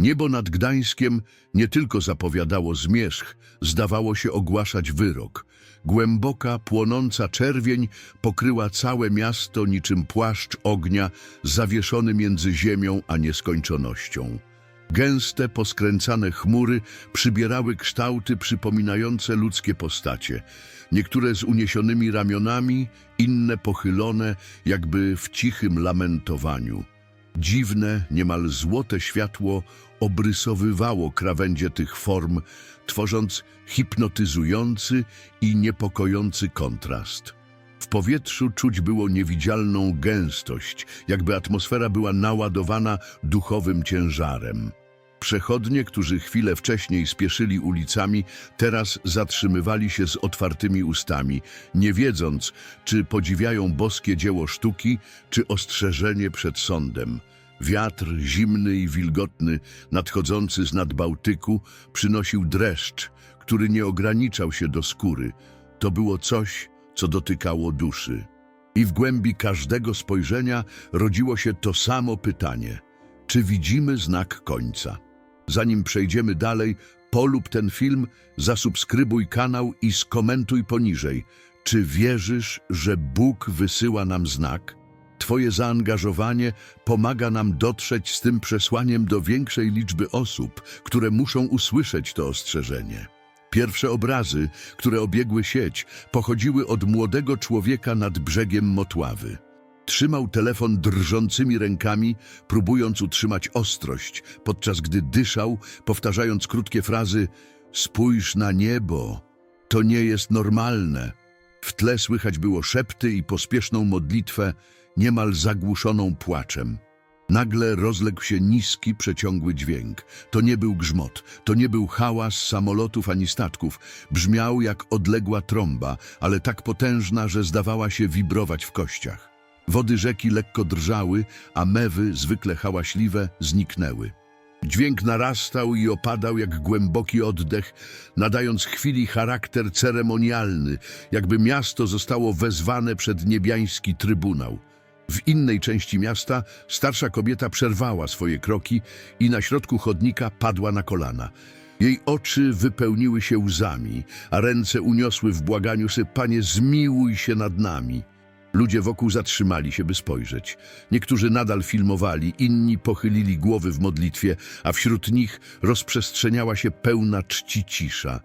Niebo nad Gdańskiem nie tylko zapowiadało zmierzch, zdawało się ogłaszać wyrok. Głęboka, płonąca czerwień pokryła całe miasto niczym płaszcz ognia zawieszony między ziemią a nieskończonością. Gęste, poskręcane chmury przybierały kształty przypominające ludzkie postacie. Niektóre z uniesionymi ramionami, inne pochylone, jakby w cichym lamentowaniu. Dziwne, niemal złote światło obrysowywało krawędzie tych form, tworząc hipnotyzujący i niepokojący kontrast. W powietrzu czuć było niewidzialną gęstość, jakby atmosfera była naładowana duchowym ciężarem. Przechodnie, którzy chwilę wcześniej spieszyli ulicami, teraz zatrzymywali się z otwartymi ustami, nie wiedząc, czy podziwiają boskie dzieło sztuki, czy ostrzeżenie przed sądem. Wiatr, zimny i wilgotny, nadchodzący z nad Bałtyku, przynosił dreszcz, który nie ograniczał się do skóry. To było coś, co dotykało duszy. I w głębi każdego spojrzenia rodziło się to samo pytanie: czy widzimy znak końca? Zanim przejdziemy dalej, polub ten film, zasubskrybuj kanał i skomentuj poniżej. Czy wierzysz, że Bóg wysyła nam znak? Twoje zaangażowanie pomaga nam dotrzeć z tym przesłaniem do większej liczby osób, które muszą usłyszeć to ostrzeżenie. Pierwsze obrazy, które obiegły sieć, pochodziły od młodego człowieka nad brzegiem Motławy. Trzymał telefon drżącymi rękami, próbując utrzymać ostrość, podczas gdy dyszał, powtarzając krótkie frazy Spójrz na niebo, to nie jest normalne. W tle słychać było szepty i pospieszną modlitwę, niemal zagłuszoną płaczem. Nagle rozległ się niski, przeciągły dźwięk. To nie był grzmot, to nie był hałas samolotów ani statków. Brzmiał jak odległa trąba, ale tak potężna, że zdawała się wibrować w kościach. Wody rzeki lekko drżały, a mewy, zwykle hałaśliwe, zniknęły. Dźwięk narastał i opadał jak głęboki oddech, nadając chwili charakter ceremonialny, jakby miasto zostało wezwane przed niebiański trybunał. W innej części miasta starsza kobieta przerwała swoje kroki i na środku chodnika padła na kolana. Jej oczy wypełniły się łzami, a ręce uniosły w błaganiu sy, Panie, zmiłuj się nad nami. Ludzie wokół zatrzymali się, by spojrzeć. Niektórzy nadal filmowali, inni pochylili głowy w modlitwie, a wśród nich rozprzestrzeniała się pełna czci cisza.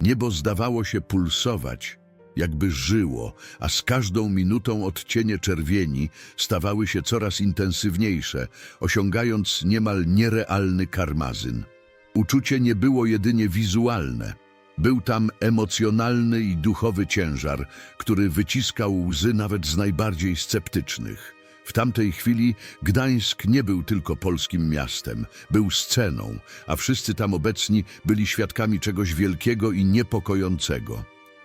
Niebo zdawało się pulsować, jakby żyło, a z każdą minutą odcienie czerwieni stawały się coraz intensywniejsze, osiągając niemal nierealny karmazyn. Uczucie nie było jedynie wizualne. Był tam emocjonalny i duchowy ciężar, który wyciskał łzy nawet z najbardziej sceptycznych. W tamtej chwili Gdańsk nie był tylko polskim miastem, był sceną, a wszyscy tam obecni byli świadkami czegoś wielkiego i niepokojącego.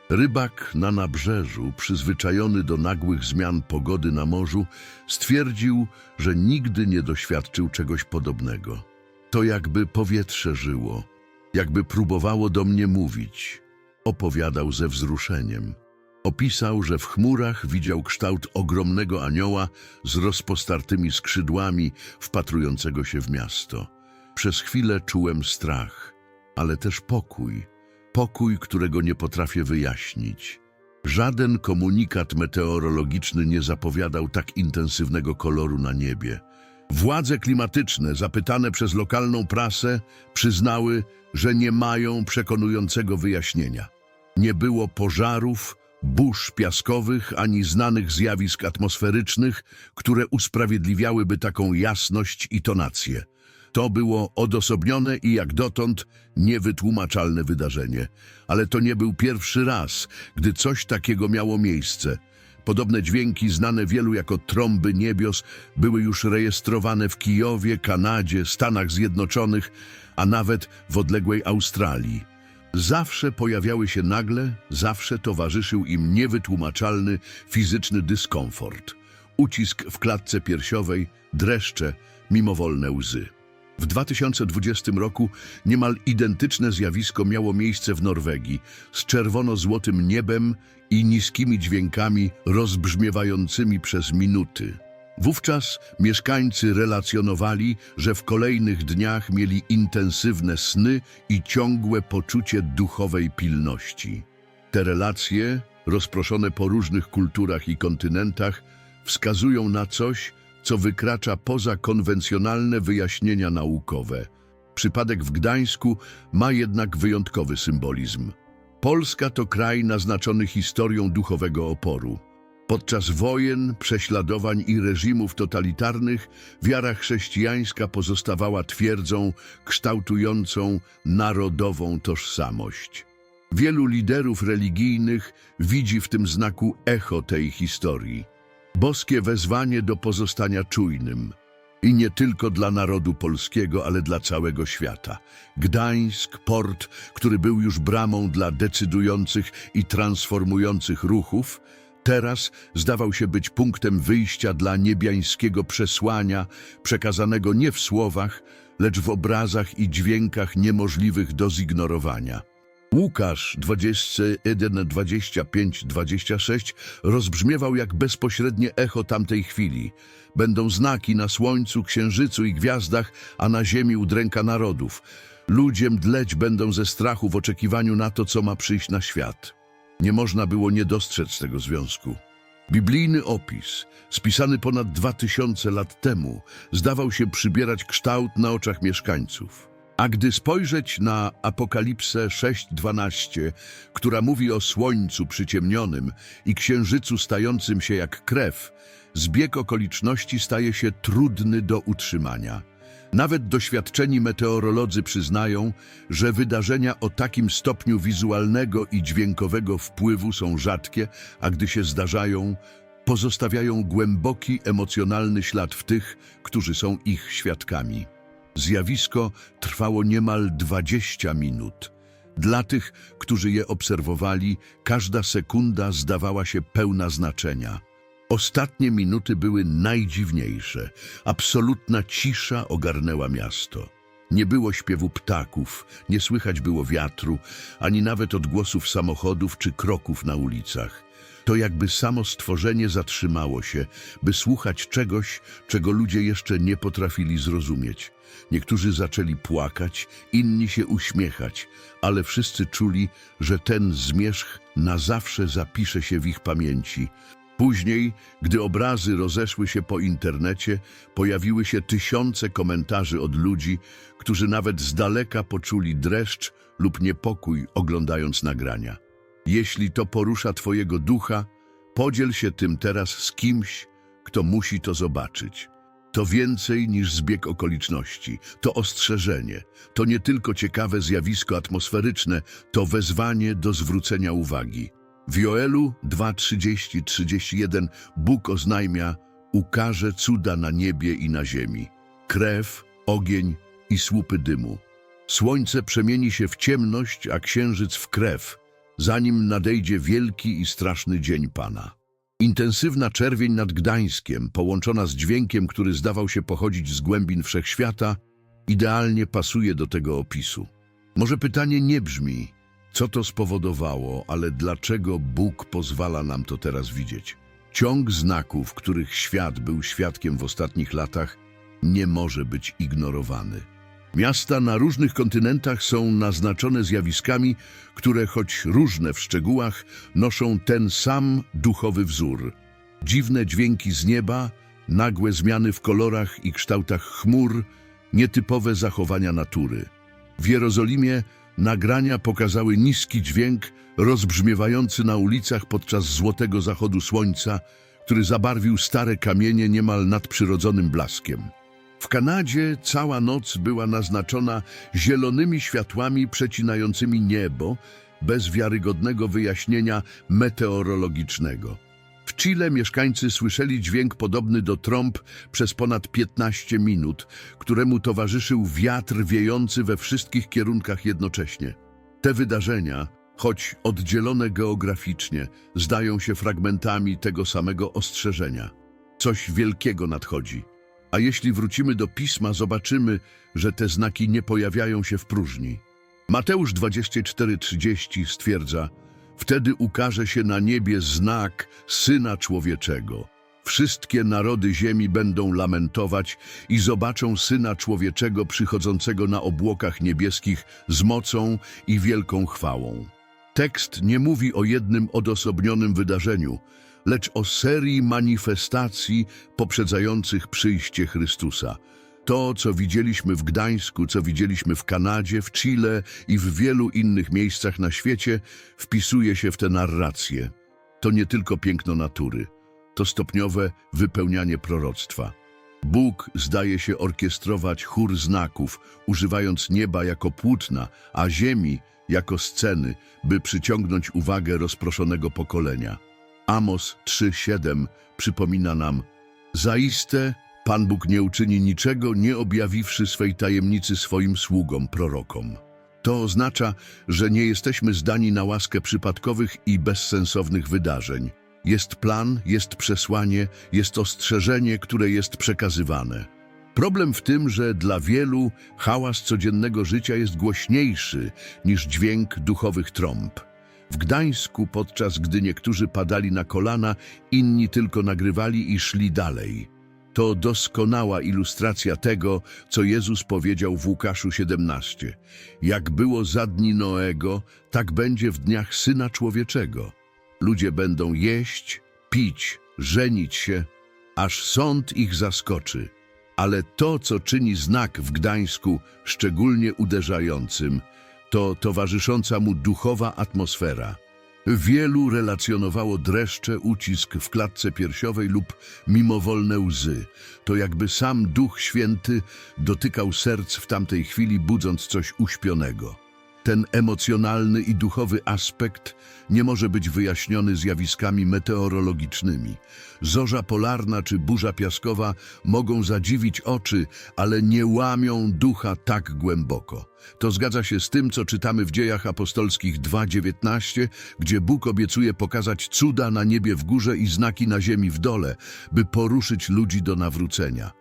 Rybak na nabrzeżu, przyzwyczajony do nagłych zmian pogody na morzu, stwierdził, że nigdy nie doświadczył czegoś podobnego. To jakby powietrze żyło, jakby próbowało do mnie mówić. Opowiadał ze wzruszeniem. Opisał, że w chmurach widział kształt ogromnego anioła z rozpostartymi skrzydłami, wpatrującego się w miasto. Przez chwilę czułem strach, ale też pokój. Pokój, którego nie potrafię wyjaśnić. Żaden komunikat meteorologiczny nie zapowiadał tak intensywnego koloru na niebie. Władze klimatyczne, zapytane przez lokalną prasę, przyznały, że nie mają przekonującego wyjaśnienia. Nie było pożarów, burz piaskowych ani znanych zjawisk atmosferycznych, które usprawiedliwiałyby taką jasność i tonację. To było odosobnione i jak dotąd niewytłumaczalne wydarzenie. Ale to nie był pierwszy raz, gdy coś takiego miało miejsce. Podobne dźwięki, znane wielu jako trąby niebios, były już rejestrowane w Kijowie, Kanadzie, Stanach Zjednoczonych, a nawet w odległej Australii. Zawsze pojawiały się nagle, zawsze towarzyszył im niewytłumaczalny fizyczny dyskomfort. Ucisk w klatce piersiowej, dreszcze, mimowolne łzy. W 2020 roku niemal identyczne zjawisko miało miejsce w Norwegii z czerwono-złotym niebem i niskimi dźwiękami rozbrzmiewającymi przez minuty. Wówczas mieszkańcy relacjonowali, że w kolejnych dniach mieli intensywne sny i ciągłe poczucie duchowej pilności. Te relacje, rozproszone po różnych kulturach i kontynentach, wskazują na coś, co wykracza poza konwencjonalne wyjaśnienia naukowe. Przypadek w Gdańsku ma jednak wyjątkowy symbolizm. Polska to kraj naznaczony historią duchowego oporu. Podczas wojen, prześladowań i reżimów totalitarnych wiara chrześcijańska pozostawała twierdzą kształtującą narodową tożsamość. Wielu liderów religijnych widzi w tym znaku echo tej historii. Boskie wezwanie do pozostania czujnym. I nie tylko dla narodu polskiego, ale dla całego świata. Gdańsk, port, który był już bramą dla decydujących i transformujących ruchów, teraz zdawał się być punktem wyjścia dla niebiańskiego przesłania, przekazanego nie w słowach, lecz w obrazach i dźwiękach niemożliwych do zignorowania. Łukasz 21, 25, 26 rozbrzmiewał jak bezpośrednie echo tamtej chwili. Będą znaki na słońcu, księżycu i gwiazdach, a na ziemi udręka narodów. Ludzie mdleć będą ze strachu w oczekiwaniu na to, co ma przyjść na świat. Nie można było nie dostrzec tego związku. Biblijny opis, spisany ponad dwa tysiące lat temu, zdawał się przybierać kształt na oczach mieszkańców. A gdy spojrzeć na Apokalipsę 6:12, która mówi o słońcu przyciemnionym i księżycu stającym się jak krew, zbieg okoliczności staje się trudny do utrzymania. Nawet doświadczeni meteorolodzy przyznają, że wydarzenia o takim stopniu wizualnego i dźwiękowego wpływu są rzadkie, a gdy się zdarzają, pozostawiają głęboki emocjonalny ślad w tych, którzy są ich świadkami. Zjawisko trwało niemal 20 minut. Dla tych, którzy je obserwowali, każda sekunda zdawała się pełna znaczenia. Ostatnie minuty były najdziwniejsze. Absolutna cisza ogarnęła miasto. Nie było śpiewu ptaków, nie słychać było wiatru, ani nawet odgłosów samochodów czy kroków na ulicach. To jakby samo stworzenie zatrzymało się, by słuchać czegoś, czego ludzie jeszcze nie potrafili zrozumieć. Niektórzy zaczęli płakać, inni się uśmiechać, ale wszyscy czuli, że ten zmierzch na zawsze zapisze się w ich pamięci. Później, gdy obrazy rozeszły się po internecie, pojawiły się tysiące komentarzy od ludzi, którzy nawet z daleka poczuli dreszcz lub niepokój oglądając nagrania. Jeśli to porusza Twojego ducha, podziel się tym teraz z kimś, kto musi to zobaczyć. To więcej niż zbieg okoliczności, to ostrzeżenie, to nie tylko ciekawe zjawisko atmosferyczne, to wezwanie do zwrócenia uwagi. W Joelu 2:30-31 Bóg oznajmia, ukaże cuda na niebie i na ziemi. Krew, ogień i słupy dymu. Słońce przemieni się w ciemność, a księżyc w krew, zanim nadejdzie wielki i straszny dzień Pana. Intensywna czerwień nad Gdańskiem, połączona z dźwiękiem, który zdawał się pochodzić z głębin wszechświata, idealnie pasuje do tego opisu. Może pytanie nie brzmi, co to spowodowało, ale dlaczego Bóg pozwala nam to teraz widzieć? Ciąg znaków, których świat był świadkiem w ostatnich latach, nie może być ignorowany. Miasta na różnych kontynentach są naznaczone zjawiskami, które choć różne w szczegółach, noszą ten sam duchowy wzór. Dziwne dźwięki z nieba, nagłe zmiany w kolorach i kształtach chmur, nietypowe zachowania natury. W Jerozolimie nagrania pokazały niski dźwięk rozbrzmiewający na ulicach podczas złotego zachodu słońca, który zabarwił stare kamienie niemal nadprzyrodzonym blaskiem. W Kanadzie cała noc była naznaczona zielonymi światłami przecinającymi niebo, bez wiarygodnego wyjaśnienia meteorologicznego. W Chile mieszkańcy słyszeli dźwięk podobny do trąb przez ponad 15 minut, któremu towarzyszył wiatr wiejący we wszystkich kierunkach jednocześnie. Te wydarzenia, choć oddzielone geograficznie, zdają się fragmentami tego samego ostrzeżenia. Coś wielkiego nadchodzi. A jeśli wrócimy do pisma, zobaczymy, że te znaki nie pojawiają się w próżni. Mateusz 24:30 stwierdza: Wtedy ukaże się na niebie znak Syna Człowieczego. Wszystkie narody ziemi będą lamentować i zobaczą Syna Człowieczego przychodzącego na obłokach niebieskich z mocą i wielką chwałą. Tekst nie mówi o jednym odosobnionym wydarzeniu, lecz o serii manifestacji poprzedzających przyjście Chrystusa. To, co widzieliśmy w Gdańsku, co widzieliśmy w Kanadzie, w Chile i w wielu innych miejscach na świecie, wpisuje się w tę narrację. To nie tylko piękno natury, to stopniowe wypełnianie proroctwa. Bóg zdaje się orkiestrować chór znaków, używając nieba jako płótna, a ziemi jako sceny, by przyciągnąć uwagę rozproszonego pokolenia. Amos 3:7 przypomina nam: Zaiste Pan Bóg nie uczyni niczego, nie objawiwszy swej tajemnicy swoim sługom, prorokom. To oznacza, że nie jesteśmy zdani na łaskę przypadkowych i bezsensownych wydarzeń. Jest plan, jest przesłanie, jest ostrzeżenie, które jest przekazywane. Problem w tym, że dla wielu hałas codziennego życia jest głośniejszy niż dźwięk duchowych trąb. W Gdańsku, podczas gdy niektórzy padali na kolana, inni tylko nagrywali i szli dalej. To doskonała ilustracja tego, co Jezus powiedział w Łukaszu 17. Jak było za dni Noego, tak będzie w dniach Syna Człowieczego. Ludzie będą jeść, pić, żenić się, aż sąd ich zaskoczy. Ale to, co czyni znak w Gdańsku szczególnie uderzającym, to towarzysząca mu duchowa atmosfera. Wielu relacjonowało dreszcze, ucisk w klatce piersiowej lub mimowolne łzy. To jakby sam Duch Święty dotykał serc w tamtej chwili, budząc coś uśpionego. Ten emocjonalny i duchowy aspekt nie może być wyjaśniony zjawiskami meteorologicznymi. Zorza polarna czy burza piaskowa mogą zadziwić oczy, ale nie łamią ducha tak głęboko. To zgadza się z tym, co czytamy w dziejach apostolskich 2.19, gdzie Bóg obiecuje pokazać cuda na niebie w górze i znaki na ziemi w dole, by poruszyć ludzi do nawrócenia.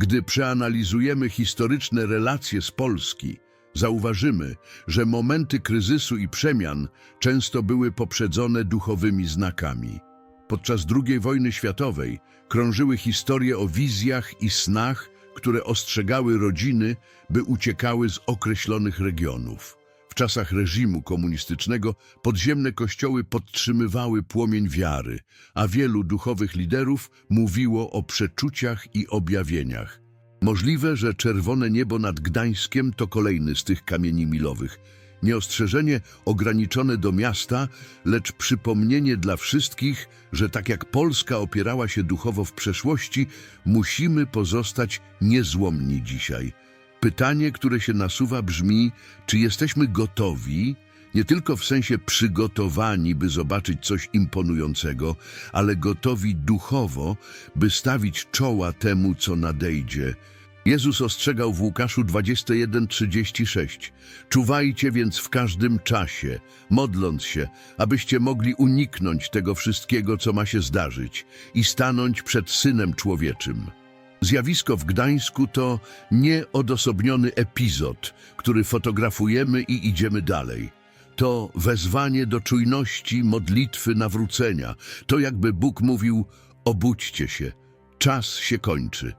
Gdy przeanalizujemy historyczne relacje z Polski, zauważymy, że momenty kryzysu i przemian często były poprzedzone duchowymi znakami. Podczas II wojny światowej krążyły historie o wizjach i snach, które ostrzegały rodziny, by uciekały z określonych regionów. W czasach reżimu komunistycznego podziemne kościoły podtrzymywały płomień wiary, a wielu duchowych liderów mówiło o przeczuciach i objawieniach. Możliwe, że czerwone niebo nad Gdańskiem to kolejny z tych kamieni milowych. Nie ostrzeżenie ograniczone do miasta, lecz przypomnienie dla wszystkich, że tak jak Polska opierała się duchowo w przeszłości, musimy pozostać niezłomni dzisiaj. Pytanie, które się nasuwa brzmi, czy jesteśmy gotowi, nie tylko w sensie przygotowani, by zobaczyć coś imponującego, ale gotowi duchowo, by stawić czoła temu, co nadejdzie. Jezus ostrzegał w Łukaszu 21:36. Czuwajcie więc w każdym czasie, modląc się, abyście mogli uniknąć tego wszystkiego, co ma się zdarzyć i stanąć przed Synem Człowieczym. Zjawisko w Gdańsku to nieodosobniony epizod, który fotografujemy i idziemy dalej. To wezwanie do czujności, modlitwy, nawrócenia. To jakby Bóg mówił, obudźcie się, czas się kończy.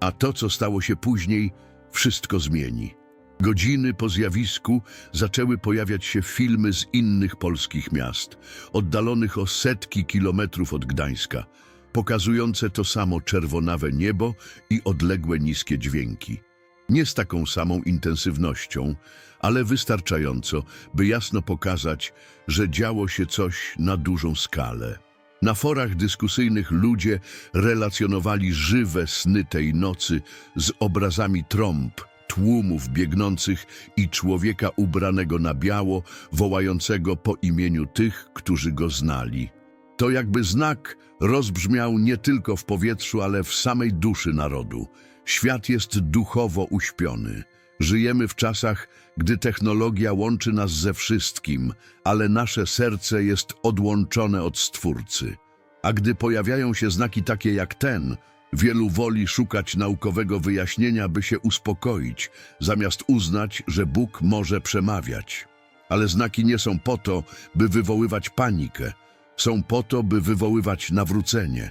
A to, co stało się później, wszystko zmieni. Godziny po zjawisku zaczęły pojawiać się filmy z innych polskich miast, oddalonych o setki kilometrów od Gdańska, pokazujące to samo czerwonawe niebo i odległe niskie dźwięki. Nie z taką samą intensywnością, ale wystarczająco, by jasno pokazać, że działo się coś na dużą skalę. Na forach dyskusyjnych ludzie relacjonowali żywe sny tej nocy z obrazami trąb, tłumów biegnących i człowieka ubranego na biało, wołającego po imieniu tych, którzy go znali. To jakby znak rozbrzmiał nie tylko w powietrzu, ale w samej duszy narodu. Świat jest duchowo uśpiony. Żyjemy w czasach, gdy technologia łączy nas ze wszystkim, ale nasze serce jest odłączone od Stwórcy. A gdy pojawiają się znaki takie jak ten, wielu woli szukać naukowego wyjaśnienia, by się uspokoić, zamiast uznać, że Bóg może przemawiać. Ale znaki nie są po to, by wywoływać panikę. Są po to, by wywoływać nawrócenie.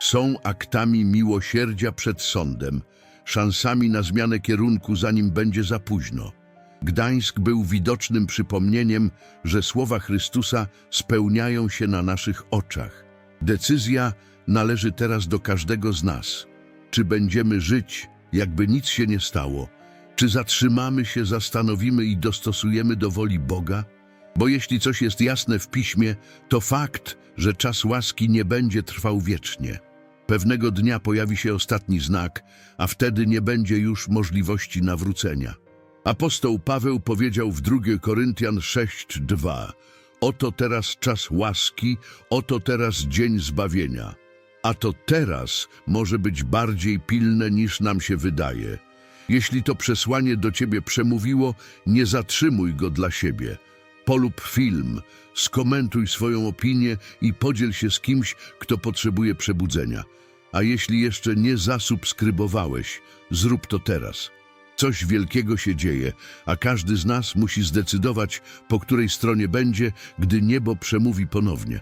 są aktami miłosierdzia przed sądem, szansami na zmianę kierunku, zanim będzie za późno. Gdańsk był widocznym przypomnieniem, że słowa Chrystusa spełniają się na naszych oczach. Decyzja należy teraz do każdego z nas. Czy będziemy żyć, jakby nic się nie stało? Czy zatrzymamy się, zastanowimy i dostosujemy do woli Boga? Bo jeśli coś jest jasne w piśmie, to fakt, że czas łaski nie będzie trwał wiecznie. Pewnego dnia pojawi się ostatni znak, a wtedy nie będzie już możliwości nawrócenia. Apostoł Paweł powiedział w 2 Koryntian 6:2: Oto teraz czas łaski, oto teraz dzień zbawienia. A to teraz może być bardziej pilne niż nam się wydaje. Jeśli to przesłanie do ciebie przemówiło, nie zatrzymuj go dla siebie. Polub film, skomentuj swoją opinię i podziel się z kimś, kto potrzebuje przebudzenia. A jeśli jeszcze nie zasubskrybowałeś, zrób to teraz. Coś wielkiego się dzieje, a każdy z nas musi zdecydować, po której stronie będzie, gdy niebo przemówi ponownie.